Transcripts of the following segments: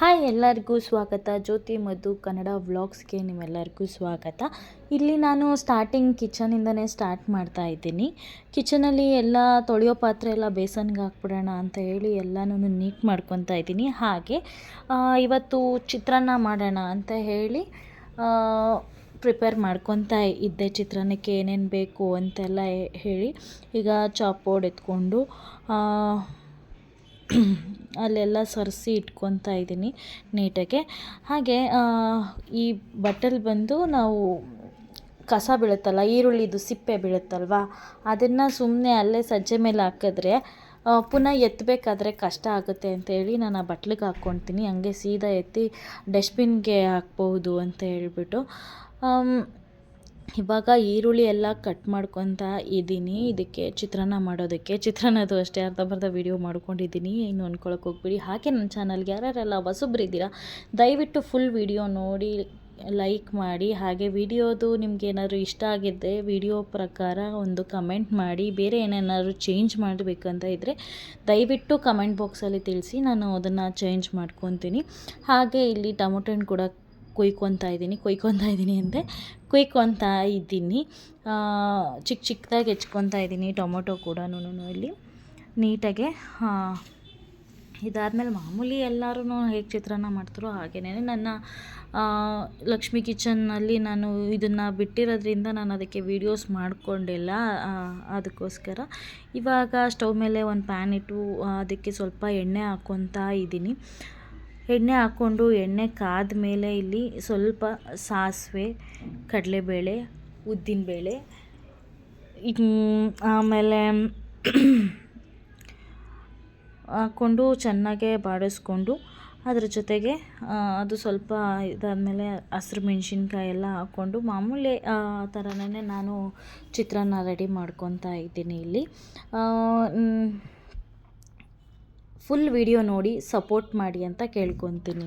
Hi ಎಲ್ಲರಿಗೂ ಸ್ವಾಗತ. ಜ್ಯೋತಿ ಮಧು ಕನ್ನಡ ವ್ಲಾಗ್ಸ್ಗೆ ನಿಮ್ಮೆಲ್ಲರಿಗೂ ಸ್ವಾಗತ. ಇಲ್ಲಿ ನಾನು ಸ್ಟಾರ್ಟಿಂಗ್ ಕಿಚನಿಂದನೇ ಸ್ಟಾರ್ಟ್ ಮಾಡ್ತಾ ಇದ್ದೀನಿ. ಕಿಚನಲ್ಲಿ ಎಲ್ಲ ತೊಳೆಯೋ ಪಾತ್ರೆ ಎಲ್ಲ ಬೇಸನ್ಗೆ ಹಾಕ್ಬಿಡೋಣ ಅಂತ ಹೇಳಿ ಎಲ್ಲನೂ ನೀಟ್ ಮಾಡ್ಕೊತಾ ಇದ್ದೀನಿ. ಹಾಗೆ ಇವತ್ತು ಚಿತ್ರಾನ್ನ ಮಾಡೋಣ ಅಂತ ಹೇಳಿ ಪ್ರಿಪೇರ್ ಮಾಡ್ಕೊತಾ ಇದ್ದೆ. ಚಿತ್ರಾನ್ನಕ್ಕೆ ಏನೇನು ಬೇಕು ಅಂತೆಲ್ಲ ಹೇಳಿ ಈಗ ಚಾಪೋಡ್ ಎತ್ಕೊಂಡು ಅಲ್ಲೆಲ್ಲ ಸರಿಸಿ ಇಟ್ಕೊತಾ ಇದ್ದೀನಿ ನೀಟಾಗೆ. ಹಾಗೆ ಈ ಬಟ್ಟಲ್ ಬಂದು ನಾವು ಕಸ ಬೀಳುತ್ತಲ್ಲ, ಈರುಳ್ಳಿದು ಸಿಪ್ಪೆ ಬೀಳುತ್ತಲ್ವ, ಅದನ್ನು ಸುಮ್ಮನೆ ಅಲ್ಲೇ ಸಜ್ಜೆ ಮೇಲೆ ಹಾಕಿದ್ರೆ ಪುನಃ ಎತ್ತಬೇಕಾದ್ರೆ ಕಷ್ಟ ಆಗುತ್ತೆ ಅಂತೇಳಿ ನಾನು ಆ ಬಟ್ಲಿಗೆ ಹಾಕ್ಕೊತೀನಿ ಹಂಗೆ ಸೀದಾ ಎತ್ತಿ ಡಸ್ಟ್ಬಿನ್ಗೆ ಹಾಕ್ಬಹುದು ಅಂತ ಹೇಳ್ಬಿಟ್ಟು. ಇವಾಗ ಈರುಳ್ಳಿ ಎಲ್ಲ ಕಟ್ ಮಾಡ್ಕೊತಾ ಇದ್ದೀನಿ ಇದಕ್ಕೆ ಚಿತ್ರಾನ್ನ ಮಾಡೋದಕ್ಕೆ. ಚಿತ್ರಾನ್ನದು ಅಷ್ಟೇ ಅರ್ಧಂಬರ್ಧ ವೀಡಿಯೋ ಮಾಡ್ಕೊಂಡಿದ್ದೀನಿ ಏನು ಅಂದ್ಕೊಳಕ್ಕೆ ಹೋಗ್ಬಿಡಿ. ಹಾಗೆ ನನ್ನ ಚಾನಲ್ಗೆ ಯಾರ್ಯಾರೆಲ್ಲ ಹೊಸಬ್ರಿದ್ದೀರಾ ದಯವಿಟ್ಟು ಫುಲ್ ವೀಡಿಯೋ ನೋಡಿ ಲೈಕ್ ಮಾಡಿ. ಹಾಗೆ ವಿಡಿಯೋದು ನಿಮ್ಗೆ ಏನಾದರೂ ಇಷ್ಟ ಆಗಿದ್ದರೆ ವಿಡಿಯೋ ಪ್ರಕಾರ ಒಂದು ಕಮೆಂಟ್ ಮಾಡಿ. ಬೇರೆ ಏನೇನಾದ್ರು ಚೇಂಜ್ ಮಾಡಬೇಕಂತ ಇದ್ದರೆ ದಯವಿಟ್ಟು ಕಮೆಂಟ್ ಬಾಕ್ಸಲ್ಲಿ ತಿಳಿಸಿ ನಾನು ಅದನ್ನು ಚೇಂಜ್ ಮಾಡ್ಕೊತೀನಿ. ಹಾಗೆ ಇಲ್ಲಿ ಟೊಮೊಟೊ ಹಣ್ಣು ಕೂಡ ಕುಯ್ಕೊತಾ ಇದ್ದೀನಿ, ಕೊಯ್ಕೊತ ಇದ್ದೀನಿ ಅಂದರೆ ಕೊಯ್ಕೊತಾ ಇದ್ದೀನಿ. ಚಿಕ್ಕ ಚಿಕ್ಕದಾಗಿ ಹೆಚ್ಕೊತಾ ಇದ್ದೀನಿ ಟೊಮೊಟೊ ಕೂಡ ಇಲ್ಲಿ. ನೀಟಾಗೆ ಇದಾದಮೇಲೆ ಮಾಮೂಲಿ ಎಲ್ಲರೂ ಹೇಗೆ ಚಿತ್ರಾನ್ನ ಮಾಡ್ತಾರೋ ಹಾಗೆಯೇ ನನ್ನ ಲಕ್ಷ್ಮಿ ಕಿಚನ್ನಲ್ಲಿ ನಾನು ಇದನ್ನು ಬಿಟ್ಟಿರೋದ್ರಿಂದ ನಾನು ಅದಕ್ಕೆ ವೀಡಿಯೋಸ್ ಮಾಡಿಕೊಂಡಿಲ್ಲ ಅದಕ್ಕೋಸ್ಕರ. ಇವಾಗ ಸ್ಟವ್ ಮೇಲೆ ಒಂದು ಪ್ಯಾನ್ ಇಟ್ಟು ಅದಕ್ಕೆ ಸ್ವಲ್ಪ ಎಣ್ಣೆ ಹಾಕ್ಕೊತಾ ಇದ್ದೀನಿ. ಎಣ್ಣೆ ಹಾಕ್ಕೊಂಡು ಎಣ್ಣೆ ಕಾದ ಮೇಲೆ ಇಲ್ಲಿ ಸ್ವಲ್ಪ ಸಾಸಿವೆ, ಕಡಲೆಬೇಳೆ, ಉದ್ದಿನಬೇಳೆ ಆಮೇಲೆ ಹಾಕ್ಕೊಂಡು ಚೆನ್ನಾಗೆ ಬಾಡಿಸ್ಕೊಂಡು ಅದ್ರ ಜೊತೆಗೆ ಅದು ಸ್ವಲ್ಪ ಇದಾದಮೇಲೆ ಹಸಿರು ಮೆಣಸಿನ್ಕಾಯಿ ಎಲ್ಲ ಹಾಕ್ಕೊಂಡು ಮಾಮೂಲಿ, ಆ ಥರನೇ ನಾನು ಚಿತ್ರಾನ್ನ ರೆಡಿ ಮಾಡ್ಕೊತಾ ಇದ್ದೀನಿ ಇಲ್ಲಿ. ಫುಲ್ ವಿಡಿಯೋ ನೋಡಿ ಸಪೋರ್ಟ್ ಮಾಡಿ ಅಂತ ಕೇಳ್ಕೊತೀನಿ.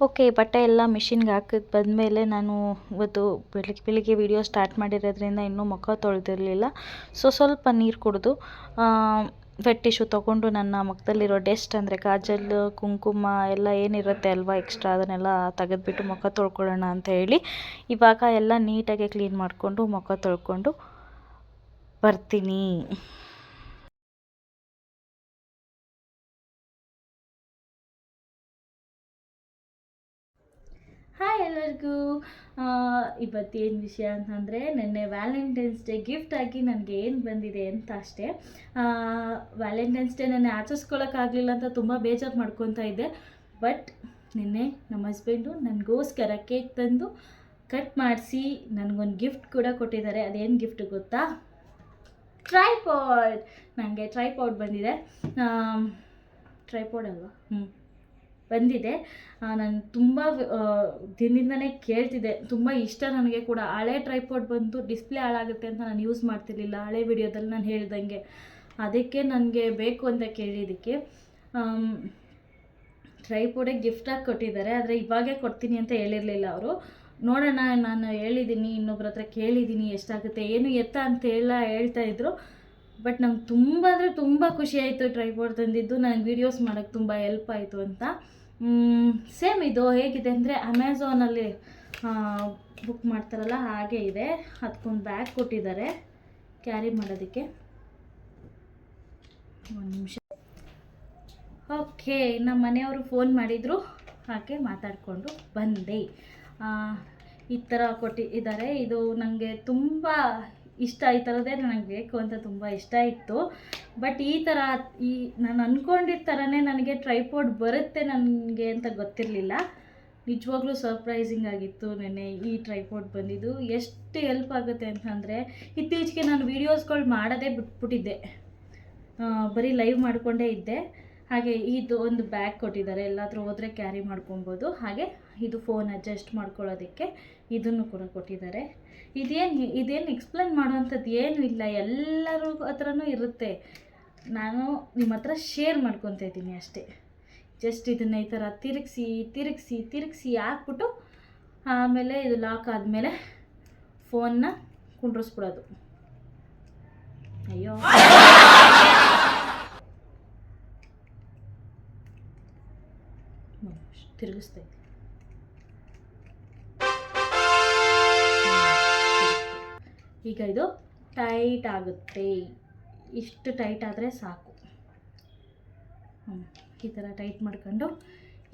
ಓಕೆ ಬಟ್ಟೆ ಎಲ್ಲ ಮಿಷಿನ್ಗೆ ಹಾಕಿದ್ ಬಂದಮೇಲೆ ನಾನು ಇವತ್ತು ಬೆಳಿಗ್ಗೆ ಬೆಳಿಗ್ಗೆ ವೀಡಿಯೋ ಸ್ಟಾರ್ಟ್ ಮಾಡಿರೋದ್ರಿಂದ ಇನ್ನೂ ಮುಖ ತೊಳೆದಿರಲಿಲ್ಲ. ಸೊ, ಸ್ವಲ್ಪ ನೀರು ಕುಡಿದು ವೆಟ್ ಟಿಶ್ಯೂ ತೊಗೊಂಡು ನನ್ನ ಮುಖದಲ್ಲಿರೋ ಡೆಸ್ಟ್ ಅಂದರೆ ಕಾಜಲ್, ಕುಂಕುಮ ಎಲ್ಲ ಏನಿರುತ್ತೆ ಅಲ್ವಾ ಎಕ್ಸ್ಟ್ರಾ ಅದನ್ನೆಲ್ಲ ತೆಗೆದ್ಬಿಟ್ಟು ಮುಖ ತೊಳ್ಕೊಳ್ಳೋಣ ಅಂತ ಹೇಳಿ ಇವಾಗ ಎಲ್ಲ ನೀಟಾಗಿ ಕ್ಲೀನ್ ಮಾಡಿಕೊಂಡು ಮುಖ ತೊಳ್ಕೊಂಡು ಬರ್ತೀನಿ. ಹಾಯ್ ಎಲ್ಲರಿಗೂ. ಇವತ್ತೇನು ವಿಷಯ ಅಂತಂದರೆ ನೆನ್ನೆ ವ್ಯಾಲೆಂಟೈನ್ಸ್ ಡೇ ಗಿಫ್ಟ್ ಆಗಿ ನನಗೆ ಏನು ಬಂದಿದೆ ಅಂತ ಅಷ್ಟೇ. ವ್ಯಾಲೆಂಟೈನ್ಸ್ ಡೇ ನೆನ್ನೆ ಆಚರಿಸ್ಕೊಳ್ಳೋಕ್ಕಾಗಲಿಲ್ಲ ಅಂತ ತುಂಬ ಬೇಜಾರು ಮಾಡ್ಕೊತಾ ಇದ್ದೆ. ಬಟ್ ನಿನ್ನೆ ನಮ್ಮ ಹಸ್ಬೆಂಡು ನನಗೋಸ್ಕರ ಕೇಕ್ ತಂದು ಕಟ್ ಮಾಡಿಸಿ ನನಗೊಂದು ಗಿಫ್ಟ್ ಕೂಡ ಕೊಟ್ಟಿದ್ದಾರೆ. ಅದೇನು ಗಿಫ್ಟ್ ಗೊತ್ತಾ? ಟ್ರೈಪಾಡ್ ನನಗೆ ಟ್ರೈಪಾಡ್ ಬಂದಿದೆ. ಟ್ರೈಪಾಡ್ ಅಲ್ವಾ? ಹ್ಞೂ ಬಂದಿದೆ. ನಾನು ತುಂಬ ದಿನದಿಂದನೇ ಕೇಳ್ತಿದ್ದೆ. ತುಂಬ ಇಷ್ಟ ನನಗೆ ಕೂಡ. ಹಳೆ ಟ್ರೈಪೋಡ್ ಬಂತು ಡಿಸ್ಪ್ಲೇ ಹಾಳಾಗುತ್ತೆ ಅಂತ ನಾನು ಯೂಸ್ ಮಾಡ್ತಿರ್ಲಿಲ್ಲ. ಹಳೆ ವಿಡಿಯೋದಲ್ಲಿ ನಾನು ಹೇಳ್ದಂಗೆ. ಅದಕ್ಕೆ ನನಗೆ ಬೇಕು ಅಂತ ಕೇಳಿದ್ದಕ್ಕೆ ಟ್ರೈಪೋಡೆ ಗಿಫ್ಟಾಗಿ ಕೊಟ್ಟಿದ್ದಾರೆ. ಆದರೆ ಇವಾಗೇ ಕೊಡ್ತೀನಿ ಅಂತ ಹೇಳಿರಲಿಲ್ಲ ಅವರು. ನೋಡೋಣ, ನಾನು ಹೇಳಿದ್ದೀನಿ ಇನ್ನೊಬ್ರ ಹತ್ರ ಕೇಳಿದ್ದೀನಿ ಎಷ್ಟಾಗುತ್ತೆ, ಏನು ಎತ್ತ ಅಂತ ಹೇಳ ಹೇಳ್ತಾ ಇದ್ರು. ಬಟ್ ನಂಗೆ ತುಂಬ ಅಂದರೆ ತುಂಬ ಖುಷಿ ಆಯಿತು ಟ್ರೈಪೋಡ್ ತಂದಿದ್ದು. ನನಗೆ ವೀಡಿಯೋಸ್ ಮಾಡೋಕ್ಕೆ ತುಂಬ ಹೆಲ್ಪ್ ಆಯಿತು ಅಂತ. ಸೇಮ್ ಇದು. ಹೇಗಿದೆ ಅಂದರೆ ಅಮೆಝಾನಲ್ಲಿ ಬುಕ್ ಮಾಡ್ತಾರಲ್ಲ, ಹಾಗೆ ಇದೆ. ಅದಕ್ಕೊಂದು ಬ್ಯಾಗ್ ಕೊಟ್ಟಿದ್ದಾರೆ. ಕ್ಯಾರಿ ಮಾಡೋದಕ್ಕೆ. ಒಂದು ನಿಮಿಷ. ಓಕೆ ನಮ್ಮ ಮನೆಯವರು ಫೋನ್ ಮಾಡಿದರು. ಹಾಗೆ ಮಾತಾಡಿಕೊಂಡು ಬಂದೆ. ಈ ಥರ ಕೊಟ್ಟಿದ್ದಾರೆ ಇದು ನನಗೆ ತುಂಬ ಇಷ್ಟ ಈ ಥರದ್ದೇ ನನಗೆ ಬೇಕು ಅಂತ ತುಂಬ ಇಷ್ಟ ಇತ್ತು. ಬಟ್ ಈ ಥರ ಈ ನಾನು ಅಂದ್ಕೊಂಡಿದ್ದ ಥರನೇ ನನಗೆ ಟ್ರೈಪೋರ್ಡ್ ಬರುತ್ತೆ ನನಗೆ ಅಂತ ಗೊತ್ತಿರಲಿಲ್ಲ. ನಿಜವಾಗ್ಲೂ ಸರ್ಪ್ರೈಸಿಂಗ್ ಆಗಿತ್ತು ನೆನ್ನೆ ಈ ಟ್ರೈಪಾಡ್ ಬಂದಿದ್ದು. ಎಷ್ಟು ಹೆಲ್ಪ್ ಆಗುತ್ತೆ ಅಂತಂದರೆ ಇತ್ತೀಚೆಗೆ ನಾನು ವೀಡಿಯೋಸ್ಗಳು ಮಾಡೋದೇ ಬಿಟ್ಬಿಟ್ಟಿದ್ದೆ. ಬರೀ ಲೈವ್ ಮಾಡಿಕೊಂಡೇ ಇದ್ದೆ. ಹಾಗೆ ಇದು ಒಂದು ಬ್ಯಾಗ್ ಕೊಟ್ಟಿದ್ದಾರೆ. ಎಲ್ಲಾದರೂ ಹೋದರೆ ಕ್ಯಾರಿ ಮಾಡ್ಕೊಬೋದು ಹಾಗೆ ಇದು ಫೋನ್ ಅಡ್ಜಸ್ಟ್ ಮಾಡ್ಕೊಳ್ಳೋದಕ್ಕೆ ಇದನ್ನು ಕೂಡ ಕೊಟ್ಟಿದ್ದಾರೆ. ಇದೇನು ಇದೇನು ಎಕ್ಸ್ಪ್ಲೇನ್ ಮಾಡುವಂಥದ್ದು ಏನೂ ಇಲ್ಲ. ಎಲ್ಲರೂ ಹತ್ರನೂ ಇರುತ್ತೆ. ನಾನು ನಿಮ್ಮ ಹತ್ರ ಶೇರ್ ಮಾಡ್ಕೊತಾ ಇದ್ದೀನಿ ಅಷ್ಟೇ. ಜಸ್ಟ್ ಇದನ್ನು ಈ ಥರ ತಿರುಗಿಸಿ ತಿರುಗಿಸಿ ತಿರುಗಿಸಿ ಹಾಕ್ಬಿಟ್ಟು ಆಮೇಲೆ ಇದು ಲಾಕ್ ಆದಮೇಲೆ ಫೋನ್ನ ಕುಂಡ್ರಿಸ್ಬಿಡೋದು. ತಿರುಗಿಸ್ತಾ ಇದ್ದೆ ಈಗ ಇದು ಟೈಟ್ ಆಗುತ್ತೆ. ಇಷ್ಟು ಟೈಟ್ ಆದರೆ ಸಾಕು. ಈ ಥರ ಟೈಟ್ ಮಾಡ್ಕೊಂಡು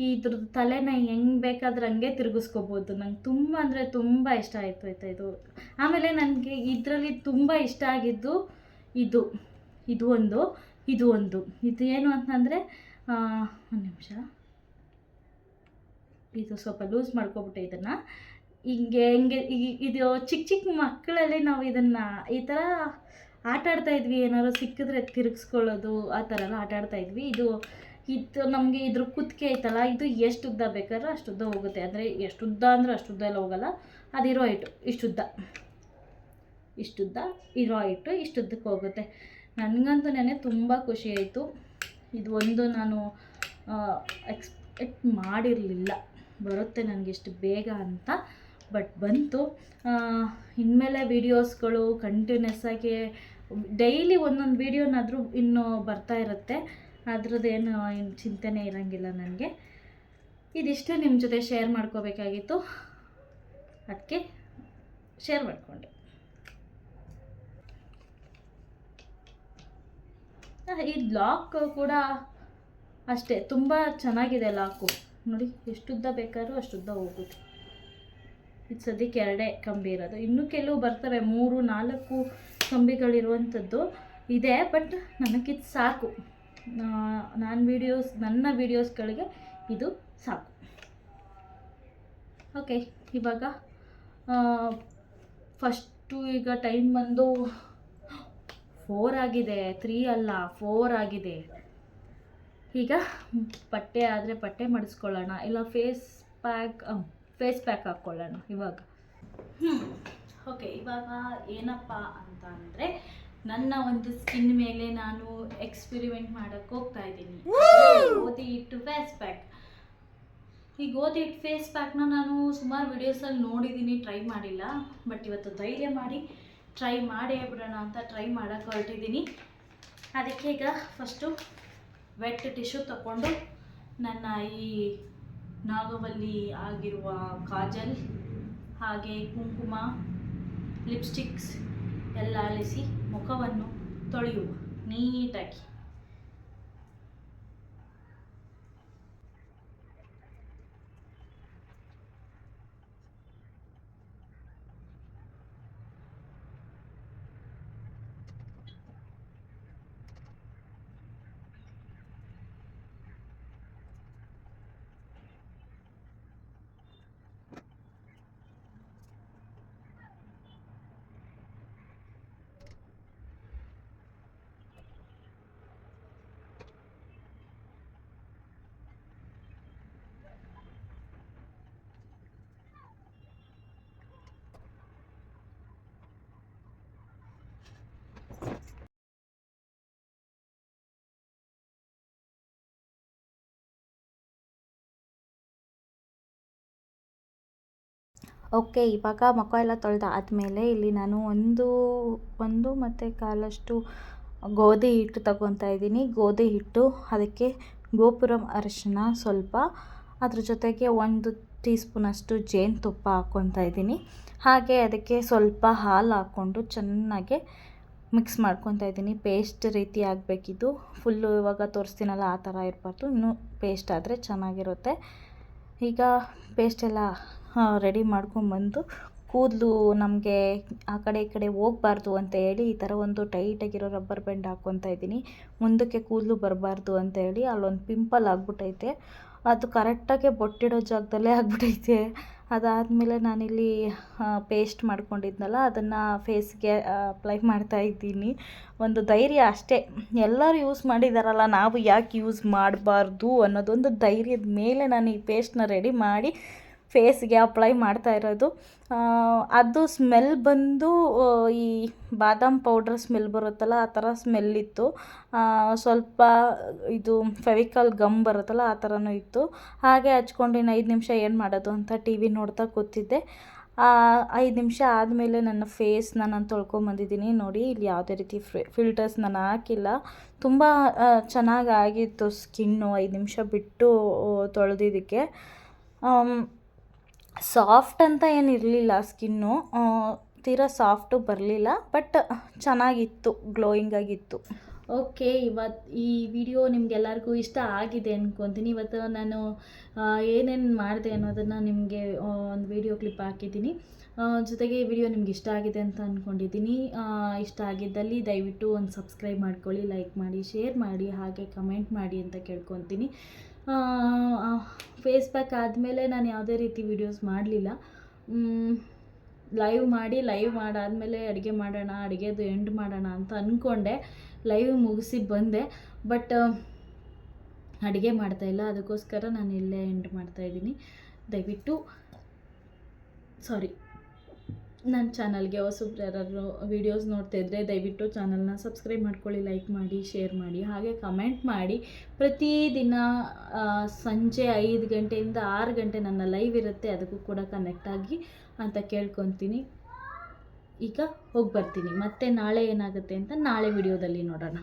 ಇದ್ರದ್ದು ತಲೆನ ಹೆಂಗೆ ಬೇಕಾದ್ರೆ ಹಂಗೆ ತಿರುಗಿಸ್ಕೋಬೋದು. ನಂಗೆ ತುಂಬ ಅಂದರೆ ತುಂಬ ಇಷ್ಟ ಆಯಿತು ಆಯ್ತಾ ಇದು. ಆಮೇಲೆ ನನಗೆ ಇದರಲ್ಲಿ ತುಂಬ ಇಷ್ಟ ಆಗಿದ್ದು ಇದು. ಇದು ಒಂದು ಇದು ಒಂದು. ಇದು ಏನು ಅಂತಂದರೆ ಒಂದು ನಿಮಿಷ. ಇದು ಸ್ವಲ್ಪ ಲೂಸ್ ಮಾಡ್ಕೊಬಿಟ್ಟೆ ಇದನ್ನು ಹಿಂಗೆ ಹಿಂಗೆ ಇದು ಚಿಕ್ಕ ಚಿಕ್ಕ ಮಕ್ಕಳಲ್ಲಿ ನಾವು ಇದನ್ನು ಈ ಥರ ಆಟ ಆಡ್ತಾ ಇದ್ವಿ. ಏನಾದ್ರು ಸಿಕ್ಕಿದ್ರೆ ತಿರುಗಿಸ್ಕೊಳ್ಳೋದು, ಆ ಥರ ಎಲ್ಲ ಆಟ ಆಡ್ತಾ ಇದ್ವಿ. ಇದು ಇದು ನಮಗೆ ಇದ್ರ ಕುತ್ತಿಗೆ ಐತಲ್ಲ, ಇದು ಎಷ್ಟು ಉದ್ದ ಬೇಕಾದ್ರೆ ಅಷ್ಟು ಉದ್ದ ಹೋಗುತ್ತೆ. ಅಂದರೆ ಎಷ್ಟು ಉದ್ದ ಅಂದರೆ ಅಷ್ಟು ಉದ್ದ ಎಲ್ಲ ಹೋಗಲ್ಲ. ಅದಿರೋ ಹೈಟು ಇಷ್ಟುದ್ದ ಇರೋ ಹೈಟು ಇಷ್ಟುದ್ದಕ್ಕೆ ಹೋಗುತ್ತೆ. ನನಗಂತೂ ನೆನೆ ತುಂಬ ಖುಷಿ ಆಯಿತು. ಇದು ಒಂದು ನಾನು ಎಕ್ಸ್ಪೆಕ್ಟ್ ಮಾಡಿರಲಿಲ್ಲ. ಬರುತ್ತೆ ನನಗೆ ಇಷ್ಟು ಬೇಗ ಅಂತ. ಬಟ್ ಬಂತು. ಇನ್ಮೇಲೆ ವೀಡಿಯೋಸ್ಗಳು ಕಂಟಿನ್ಯೂಸ್ ಆಗಿ ಡೈಲಿ ಒಂದೊಂದು ವೀಡಿಯೋನಾದರೂ ಇನ್ನೂ ಬರ್ತಾ ಇರುತ್ತೆ. ಅದ್ರದ್ದೇನು ಏನು ಚಿಂತೆನೇ ಇರೋಂಗಿಲ್ಲ ನನಗೆ. ಇದಿಷ್ಟು ನಿಮ್ಮ ಜೊತೆ ಶೇರ್ ಮಾಡ್ಕೋಬೇಕಾಗಿತ್ತು. ಅದಕ್ಕೆ ಶೇರ್ ಮಾಡಿಕೊಂಡೆ. ಈ ಲಾಕ್ ಕೂಡ ಅಷ್ಟೇ, ತುಂಬ ಚೆನ್ನಾಗಿದೆ ಲಾಕು ನೋಡಿ, ಎಷ್ಟುದ್ದ ಬೇಕಾದ್ರೂ ಅಷ್ಟುದ್ದ ಹೋಗುತ್ತೆ. ಇದು ಸದ್ಯಕ್ಕೆ ಎರಡೇ ಕಂಬಿ ಇರೋದು. ಇನ್ನೂ ಕೆಲವು ಬರ್ತವೆ ಮೂರು, ನಾಲ್ಕು ಕಂಬಿಗಳಿರುವಂಥದ್ದು ಇದೆ, ಬಟ್ ನನಗಿದು ಸಾಕು. ನಾನು ವೀಡಿಯೋಸ್ ನನ್ನ ವೀಡಿಯೋಸ್ಗಳಿಗೆ ಇದು ಸಾಕು. ಓಕೆ ಇವಾಗ ಫಸ್ಟು ಈಗ ಟೈಮ್ ಬಂದು ಫೋರ್ ಆಗಿದೆ ತ್ರೀ ಅಲ್ಲ ಫೋರ್ ಆಗಿದೆ. ಈಗ ಬಟ್ಟೆ ಆದರೆ ಬಟ್ಟೆ ಮಡಿಸ್ಕೊಳ್ಳೋಣ ಇಲ್ಲ ಫೇಸ್ ಪ್ಯಾಕ್ ಫೇಸ್ ಪ್ಯಾಕ್ ಹಾಕ್ಕೊಳ್ಳೋಣ ಇವಾಗ. ಹ್ಞೂ ಓಕೆ ಇವಾಗ ಏನಪ್ಪ ಅಂತ ಅಂದರೆ ನನ್ನ ಒಂದು ಸ್ಕಿನ್ ಮೇಲೆ ನಾನು ಎಕ್ಸ್ಪೆರಿಮೆಂಟ್ ಮಾಡೋಕ್ಕೆ ಹೋಗ್ತಾ ಇದ್ದೀನಿ. ಗೋಧಿ ಹಿಟ್ಟು ಫೇಸ್ ಪ್ಯಾಕ್ ಈ ಗೋಧಿ ಹಿಟ್ಟು ಫೇಸ್ ಪ್ಯಾಕ್ನ ನಾನು ಸುಮಾರು ವಿಡಿಯೋಸಲ್ಲಿ ನೋಡಿದ್ದೀನಿ ಟ್ರೈ ಮಾಡಿಲ್ಲ. ಬಟ್ ಇವತ್ತು ಧೈರ್ಯ ಮಾಡಿ ಟ್ರೈ ಮಾಡೇ ಬಿಡೋಣ ಅಂತ ಟ್ರೈ ಮಾಡೋಕ್ಕೆ ಹೊರಟಿದ್ದೀನಿ ಅದಕ್ಕೆ ಈಗ ಫಸ್ಟು ವೆಟ್ ಟಿಶ್ಯೂ ತಗೊಂಡು ನನ್ನ ಈ ನಾಗವಲ್ಲಿ ಆಗಿರುವ ಕಾಜಲ್ ಹಾಗೆ ಕುಂಕುಮ ಲಿಪ್ಸ್ಟಿಕ್ಸ್ ಎಲ್ಲ ಅಳಿಸಿ ಮುಖವನ್ನು ತೊಳೆಯುವ ನೀಟಾಗಿ. ಓಕೆ, ಇವಾಗ ಮುಖ ಎಲ್ಲ ತೊಳೆದು ಆದಮೇಲೆ ಇಲ್ಲಿ ನಾನು ಒಂದು ಒಂದು ಮತ್ತು ಕಾಲಷ್ಟು ಗೋಧಿ ಹಿಟ್ಟು ತಗೊತಾ ಇದ್ದೀನಿ. ಗೋಧಿ ಹಿಟ್ಟು, ಅದಕ್ಕೆ ಗೋಪುರಂ ಅರಿಶಿನ ಸ್ವಲ್ಪ. ಅದ್ರ ಜೊತೆಗೆ ಒಂದು ಟೀ ಸ್ಪೂನಷ್ಟು ಜೇನುತುಪ್ಪ ಹಾಕ್ಕೊತಾ ಇದ್ದೀನಿ. ಹಾಗೆ ಅದಕ್ಕೆ ಸ್ವಲ್ಪ ಹಾಲು ಹಾಕ್ಕೊಂಡು ಚೆನ್ನಾಗಿ ಮಿಕ್ಸ್ ಮಾಡ್ಕೊತಾ ಇದ್ದೀನಿ. ಪೇಸ್ಟ್ ರೀತಿ ಆಗಬೇಕಿದ್ದು ಫುಲ್ಲು ಇವಾಗ ತೋರಿಸ್ತೀನಲ್ಲ, ಆ ಥರ ಇರಬಾರ್ದು. ಇನ್ನೂ ಪೇಸ್ಟ್ ಆದರೆ ಚೆನ್ನಾಗಿರುತ್ತೆ. ಈಗ ಪೇಸ್ಟ್ ಎಲ್ಲ ರೆಡಿ ಮಾಡ್ಕೊಂಡ್ಬಂದು ಕೂದಲು ನಮಗೆ ಆ ಕಡೆ ಈ ಕಡೆ ಹೋಗ್ಬಾರ್ದು ಅಂತ ಹೇಳಿ ಈ ಥರ ಒಂದು ಟೈಟಾಗಿರೋ ರಬ್ಬರ್ ಬ್ಯಾಂಡ್ ಹಾಕ್ಕೊತಾ ಇದ್ದೀನಿ. ಮುಂದಕ್ಕೆ ಕೂದಲು ಬರಬಾರ್ದು ಅಂತ ಹೇಳಿ ಅಲ್ಲೊಂದು ಪಿಂಪಲ್ ಆಗಿಬಿಟ್ಟೈತೆ ಅದು ಕರೆಕ್ಟಾಗೆ ಬೊಟ್ಟಿಡೋ ಜಾಗದಲ್ಲೇ ಆಗಿಬಿಟ್ಟೈತೆ ಅದಾದಮೇಲೆ ನಾನಿಲ್ಲಿ ಪೇಸ್ಟ್ ಮಾಡ್ಕೊಂಡಿದ್ನಲ್ಲ, ಅದನ್ನು ಫೇಸ್ಗೆ ಅಪ್ಲೈ ಮಾಡ್ತಾ ಇದ್ದೀನಿ. ಒಂದು ಧೈರ್ಯ ಅಷ್ಟೇ. ಎಲ್ಲರೂ ಯೂಸ್ ಮಾಡಿದಾರಲ್ಲ, ನಾವು ಯಾಕೆ ಯೂಸ್ ಮಾಡಬಾರ್ದು ಅನ್ನೋದೊಂದು ಧೈರ್ಯದ ಮೇಲೆ ನಾನು ಈ ಪೇಸ್ಟ್ನ ರೆಡಿ ಮಾಡಿ ಫೇಸ್ಗೆ ಅಪ್ಲೈ ಮಾಡ್ತಾ ಇರೋದು. ಅದು ಸ್ಮೆಲ್ ಬಂದು ಈ ಬಾದಾಮ್ ಪೌಡ್ರ್ ಸ್ಮೆಲ್ ಬರುತ್ತಲ್ಲ, ಆ ಥರ ಸ್ಮೆಲ್ ಇತ್ತು. ಸ್ವಲ್ಪ ಇದು ಫೆವಿಕಾಲ್ ಗಮ್ ಬರುತ್ತಲ್ಲ, ಆ ಥರನೂ ಇತ್ತು. ಹಾಗೆ ಹಚ್ಕೊಂಡು ಇನ್ನು ಐದು ನಿಮಿಷ ಏನು ಮಾಡೋದು ಅಂತ ಟಿ ವಿ ನೋಡ್ತಾ ಕೂತಿದ್ದೆ. ಐದು ನಿಮಿಷ ಆದಮೇಲೆ ನನ್ನ ಫೇಸ್ನ ನಾನು ತೊಳ್ಕೊಂಬಂದಿದ್ದೀನಿ ನೋಡಿ, ಇಲ್ಲಿ ಯಾವುದೇ ರೀತಿ ಫಿಲ್ಟರ್ಸ್ ನಾನು ಹಾಕಿಲ್ಲ. ತುಂಬ ಚೆನ್ನಾಗಿ ಆಗಿತ್ತು ಸ್ಕಿನ್ನು, ಐದು ನಿಮಿಷ ಬಿಟ್ಟು ತೊಳೆದಿದ್ದಕ್ಕೆ. ಸಾಫ್ಟ್ ಅಂತ ಏನು ಇರಲಿಲ್ಲ ಸ್ಕಿನ್ನು. ತೀರಾ ಸಾಫ್ಟು ಬರಲಿಲ್ಲ, ಬಟ್ ಚೆನ್ನಾಗಿತ್ತು, ಗ್ಲೋಯಿಂಗ್ ಆಗಿತ್ತು. ಓಕೆ ಇವತ್ತು ಈ ವಿಡಿಯೋ ನಿಮಗೆಲ್ಲರಿಗೂ ಇಷ್ಟ ಆಗಿದೆ ಅಂದ್ಕೊತೀನಿ ಇವತ್ತು ನಾನು ಏನೇನು ಮಾಡಿದೆ ಅನ್ನೋದನ್ನು ನಿಮಗೆ ಒಂದು ವಿಡಿಯೋ ಕ್ಲಿಪ್ ಹಾಕಿದ್ದೀನಿ. ಜೊತೆಗೆ ಈ ವಿಡಿಯೋ ನಿಮ್ಗೆ ಇಷ್ಟ ಆಗಿದೆ ಅಂತ ಅಂದ್ಕೊಂಡಿದ್ದೀನಿ ಇಷ್ಟ ಆಗಿದ್ದಲ್ಲಿ ದಯವಿಟ್ಟು ಒಂದು ಸಬ್ಸ್ಕ್ರೈಬ್ ಮಾಡ್ಕೊಳ್ಳಿ, ಲೈಕ್ ಮಾಡಿ, ಶೇರ್ ಮಾಡಿ, ಹಾಗೆ ಕಮೆಂಟ್ ಮಾಡಿ ಅಂತ ಕೇಳ್ಕೊತೀನಿ. ಫೇಸ್ ಪ್ಯಾಕ್ ಆದಮೇಲೆ ನಾನು ಯಾವುದೇ ರೀತಿ ವೀಡಿಯೋಸ್ ಮಾಡಲಿಲ್ಲ. ಲೈವ್ ಮಾಡಿ ಲೈವ್ ಮಾಡಾದಮೇಲೆ ಅಡುಗೆ ಮಾಡೋಣ, ಅಡುಗೆದು ಎಂಡ್ ಮಾಡೋಣ ಅಂತ ಅಂದ್ಕೊಂಡೆ ಲೈವ್ ಮುಗಿಸಿ ಬಂದೆ. ಬಟ್ ಅಡುಗೆ ಮಾಡ್ತಾಯಿಲ್ಲ ಅದಕ್ಕೋಸ್ಕರ ನಾನು ಇಲ್ಲೇ ಎಂಡ್ ಮಾಡ್ತಾಯಿದ್ದೀನಿ ದಯವಿಟ್ಟು ಸಾರಿ ನನ್ನ ಚಾನಲ್ಗೆ ಹೊಸಬ್ರು ಯಾರಾದ್ರು ವೀಡಿಯೋಸ್ ನೋಡ್ತಾ ಇದ್ದರೆ ದಯವಿಟ್ಟು ಚಾನಲ್ನ ಸಬ್ಸ್ಕ್ರೈಬ್ ಮಾಡ್ಕೊಳ್ಳಿ ಲೈಕ್ ಮಾಡಿ ಶೇರ್ ಮಾಡಿ, ಹಾಗೆ ಕಮೆಂಟ್ ಮಾಡಿ. ಪ್ರತಿದಿನ ಸಂಜೆ ಐದು ಗಂಟೆಯಿಂದ ಆರು ಗಂಟೆ ನನ್ನ ಲೈವ್ ಇರುತ್ತೆ, ಅದಕ್ಕೂ ಕೂಡ ಕನೆಕ್ಟ್ ಆಗಿ ಅಂತ ಕೇಳ್ಕೊತೀನಿ. ಈಗ ಹೋಗಿ ಬರ್ತೀನಿ ಮತ್ತೆ ನಾಳೆ ಏನಾಗುತ್ತೆ ಅಂತ ನಾಳೆ ವಿಡಿಯೋದಲ್ಲಿ ನೋಡೋಣ.